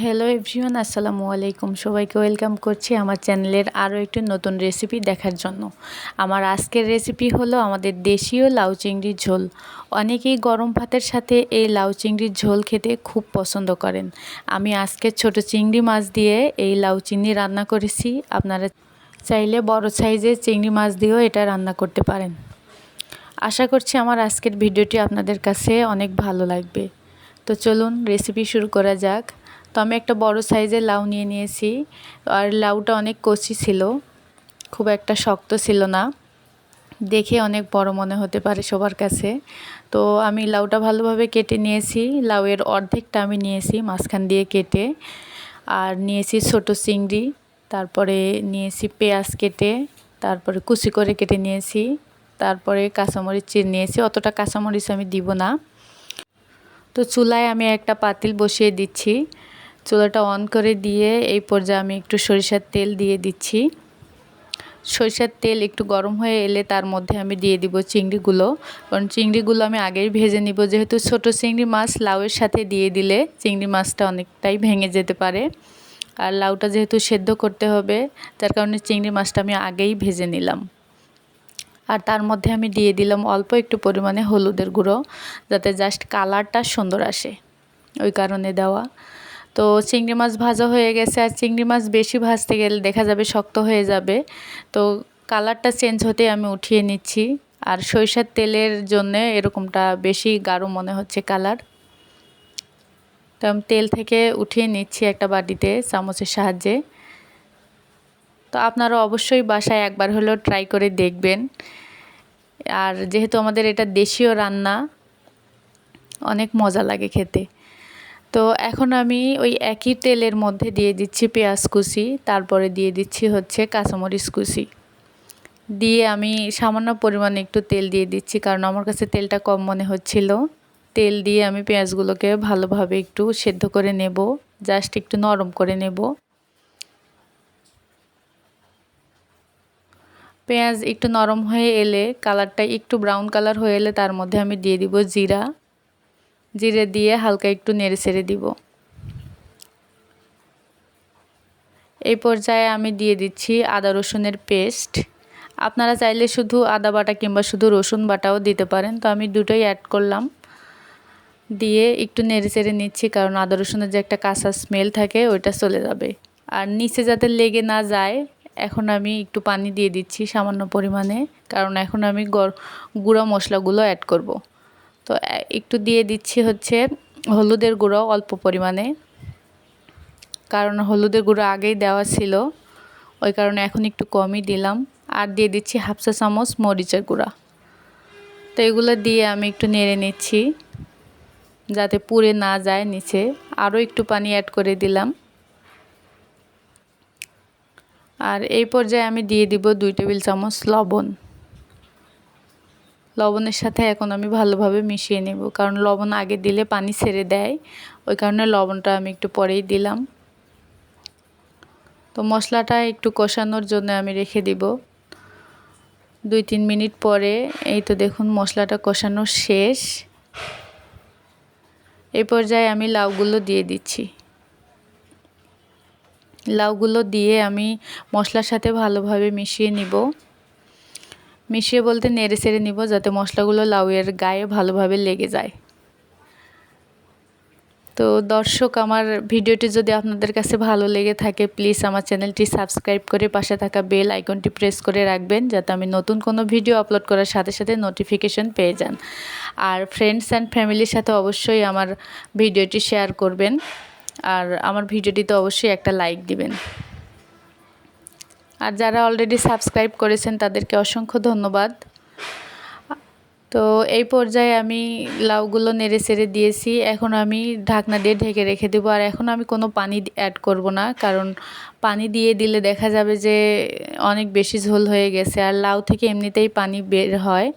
Hello everyone আসসালামু আলাইকুম। সবাইকে ওয়েলকাম করছি আমার চ্যানেলের আরও একটি নতুন রেসিপি দেখার জন্য। আমার আজকের রেসিপি হলো আমাদের দেশীয় লাউ চিংড়ির ঝোল। অনেকেই গরম ভাতের সাথে এই লাউ চিংড়ির ঝোল খেতে খুব পছন্দ করেন। আমি আজকে ছোট চিংড়ি মাছ দিয়ে এই লাউ চিংড়ি রান্না করেছি। আপনারা চাইলে বড় সাইজের চিংড়ি মাছ দিয়েও এটা রান্না করতে পারেন। আশা করছি আমার আজকের ভিডিওটি আপনাদের কাছে অনেক ভালো লাগবে। তো চলুন রেসিপি শুরু করা যাক। তো আমি একটা বড় সাইজের লাউ নিয়ে নিয়েছি। আর লাউটা অনেক কচি ছিল, খুব একটা শক্ত ছিল না। দেখে অনেক বড় মনে হতে পারে সবার কাছে। তো আমি লাউটা ভালোভাবে কেটে নিয়েছি, লাউয়ের অর্ধেকটা আমি নিয়েছি মাঝখান দিয়ে কেটে। আর নিয়েছি ছোট চিংড়ি, তারপরে নিয়েছি পেঁয়াজ কেটে, তারপরে কুচি করে কেটে নিয়েছি, তারপরে কাঁচামরিচ চির নিয়েছি, অতটা কাঁচামরিচ আমি দিব না। তো চুলায় আমি একটা পাতিল বসিয়ে দিচ্ছি। চুলাটা অন করে দিয়ে এই পর্যায়ে আমি একটু সরিষার তেল দিয়ে দিচ্ছি। সরিষার তেল একটু গরম হয়ে এলে তার মধ্যে আমি দিয়ে দিব চিংড়িগুলো। কারণ চিংড়িগুলো আমি আগেই ভেজে নিব। যেহেতু ছোট চিংড়ি মাছ লাউয়ের সাথে দিয়ে দিলে চিংড়ি মাছটা অনেকটাই ভেঙে যেতে পারে। আর লাউটা যেহেতু সেদ্ধ করতে হবে যার কারণে চিংড়ি মাছটা আমি আগেই ভেজে নিলাম। আর তার মধ্যে আমি দিয়ে দিলাম অল্প একটু পরিমাণে হলুদের গুঁড়ো, যাতে জাস্ট কালারটা সুন্দর আসে। ওই কারণে দেওয়া। তো চিংড়ি মাছ ভাজা হয়ে গেছে আর চিংড়ি মাছ বেশি ভাজতে গেলে দেখা যাবে শক্ত হয়ে যাবে। তো কালারটা চেঞ্জ হতে আমি উঠিয়ে নিচ্ছি আর সরিষার তেলের জন্য এরকমটা বেশি গাঢ় মনে হচ্ছে কালার। তো আমি তেল থেকে উঠিয়ে নিচ্ছি একটা বাটিতে চামচের সাহায্যে। তো আপনারা অবশ্যই বাসায় একবার হলেও ট্রাই করে দেখবেন। আর যেহেতু আমাদের এটা দেশীয় রান্না, অনেক মজা লাগে খেতে। তো এখন আমি ওই একই তেলের মধ্যে দিয়ে দিচ্ছি পেঁয়াজ কুচি, তারপরে দিয়ে দিচ্ছি হচ্ছে কাঁচামরিচ কুচি। দিয়ে আমি সামান্য পরিমাণে একটু তেল দিয়ে দিচ্ছি, কারণ আমার কাছে তেলটা কম মনে হচ্ছিল। তেল দিয়ে আমি পেঁয়াজগুলোকে ভালোভাবে একটু সেদ্ধ করে নেব, জাস্ট একটু নরম করে নেব। পেঁয়াজ একটু নরম হয়ে এলে, কালারটা একটু ব্রাউন কালার হয়ে এলে, তার মধ্যে আমি দিয়ে দিব জিরা। জিরে দিয়ে হালকা একটু নেড়ে ছেড়ে দিব। এই পর্যায়ে আমি দিয়ে দিচ্ছি আদা রসুনের পেস্ট। আপনারা চাইলে শুধু আদা বাটা কিংবা শুধু রসুন বাটাও দিতে পারেন। তো আমি দুটোই অ্যাড করলাম। দিয়ে একটু নেড়ে চেড়ে নিচ্ছি কারণ আদা রসুনের যে একটা কাঁচা স্মেল থাকে, ওইটা চলে যাবে। আর নিচে যাতে লেগে না যায়, এখন আমি একটু পানি দিয়ে দিচ্ছি সামান্য পরিমাণে। কারণ এখন আমি গুঁড়ো মশলাগুলো অ্যাড করব। তো একটু দিয়ে দিচ্ছি হচ্ছে হলুদের গুঁড়ো অল্প পরিমাণে। কারণ হলুদের গুঁড়ো আগেই দেওয়া ছিল, ওই কারণে এখন একটু কমই দিলাম। আর দিয়ে দিচ্ছি হাফসা চামচ মরিচের গুঁড়া। তো, এগুলো দিয়ে আমি একটু নেড়ে নিচ্ছি, যাতে পুড়ে না যায় নিচে। আরও একটু পানি অ্যাড করে দিলাম। আর এই পর্যায়ে আমি দিয়ে দিব দুই টেবিল চামচ লবণ। লবণের সাথে এখন আমি ভালোভাবে মিশিয়ে নেব। কারণ লবণ আগে দিলে পানি ছেড়ে দেয়। ওই কারণে লবণটা আমি একটু পরেই দিলাম। তো মশলাটা একটু কষানোর জন্য আমি রেখে দিব। দুই তিন মিনিট পরে এই তো দেখুন মশলাটা কষানো শেষ। এই পর্যায়ে আমি লাউগুলো দিয়ে দিচ্ছি। লাউগুলো দিয়ে আমি মশলার সাথে ভালোভাবে মিশিয়ে নিব। মিশিয়ে বলতে নেড়ে সেড়ে নিব যাতে মশলাগুলো লাউয়ের গায়ে ভালোভাবে লেগে যায়। তো দর্শক, আমার ভিডিওটি যদি আপনাদের কাছে ভালো লেগে থাকে প্লিজ আমার চ্যানেলটি সাবস্ক্রাইব করে পাশে থাকা বেল আইকনটি প্রেস করে রাখবেন, যাতে আমি নতুন কোনো ভিডিও আপলোড করার সাথে সাথে নোটিফিকেশন পেয়ে যান। আর ফ্রেন্ডস অ্যান্ড ফ্যামিলির সাথে অবশ্যই আমার ভিডিওটি শেয়ার করবেন। আর আমার ভিডিওটিতে অবশ্যই একটা লাইক দিবেন। আর যারা অলরেডি সাবস্ক্রাইব করেছেন, তাদেরকে অসংখ্য ধন্যবাদ। তো এই পর্যায়ে আমি লাউগুলো নেড়ে সেড়ে দিয়েছি। এখন আমি ঢাকনা দিয়ে ঢেকে রেখে দেবো। আর এখন আমি কোনো পানি অ্যাড করব না, কারণ পানি দিয়ে দিলে দেখা যাবে যে অনেক বেশি ঝোল হয়ে গেছে। আর লাউ থেকে এমনিতেই পানি বের হয়।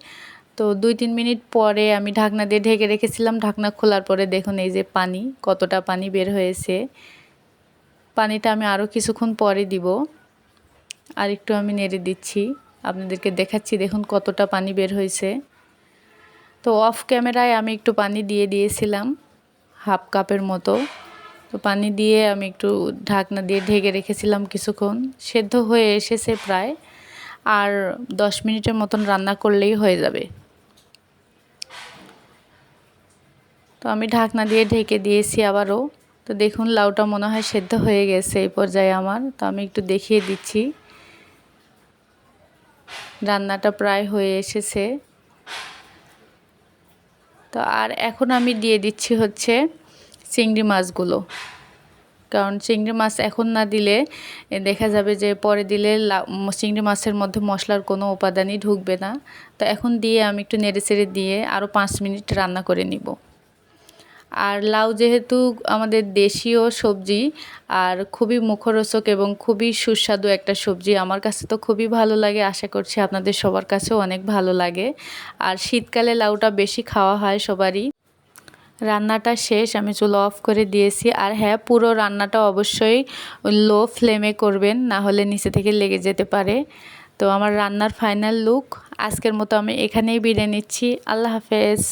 তো দুই তিন মিনিট পরে আমি ঢাকনা দিয়ে ঢেকে রেখেছিলাম। ঢাকনা খোলার পরে দেখুন এই যে পানি, কতটা পানি বের হয়েছে। পানিটা আমি আরও কিছুক্ষণ পরে দিব। আর একটু আমি নেড়ে দিচ্ছি। আপনাদেরকে দেখাচ্ছি, দেখুন কতটা পানি বের হয়েছে। তো অফ ক্যামেরায় আমি একটু পানি দিয়ে দিয়েছিলাম, হাফ কাপের মতো। তো পানি দিয়ে আমি একটু ঢাকনা দিয়ে ঢেকে রেখেছিলাম কিছুক্ষণ। সেদ্ধ হয়ে এসেছে প্রায়, আর দশ মিনিটের মতন রান্না করলেই হয়ে যাবে। তো আমি ঢাকনা দিয়ে ঢেকে দিয়েছি আবারও। তো দেখুন লাউটা মনে হয় সেদ্ধ হয়ে গেছে এই পর্যায়ে আমার। তো আমি একটু দেখিয়ে দিচ্ছি। রান্নাটা প্রায় হয়ে এসেছে। তো আর এখন আমি দিয়ে দিচ্ছি হচ্ছে চিংড়ি মাছগুলো। কারণ চিংড়ি মাছ এখন না দিলে দেখা যাবে যে পরে দিলে চিংড়ি মাছের মধ্যে মশলার কোনো উপাদানই ঢুকবে না। তো এখন দিয়ে আমি একটু নেড়ে চেড়ে দিয়ে আরও পাঁচ মিনিট রান্না করে নিব। আর লাউ যেহেতু আমাদের দেশীয় সবজি, আর খুবই মুখরোচক এবং খুবই সুস্বাদু একটা সবজি, আমার কাছে তো খুবই ভালো লাগে। আশা করছি আপনাদের সবার কাছেও অনেক ভালো লাগে। আর শীতকালে লাউটা বেশি খাওয়া হয় সবারই। রান্নাটা শেষ, আমি চুলো অফ করে দিয়েছি। আর হ্যাঁ পুরো রান্নাটা অবশ্যই লো ফ্লেমে করবেন, না হলে নিচে থেকে লেগে যেতে পারে। তো আমার রান্নার ফাইনাল লুক, আজকের মতো আমি এখানেই বিদায় নিচ্ছি। আল্লাহ হাফেজ।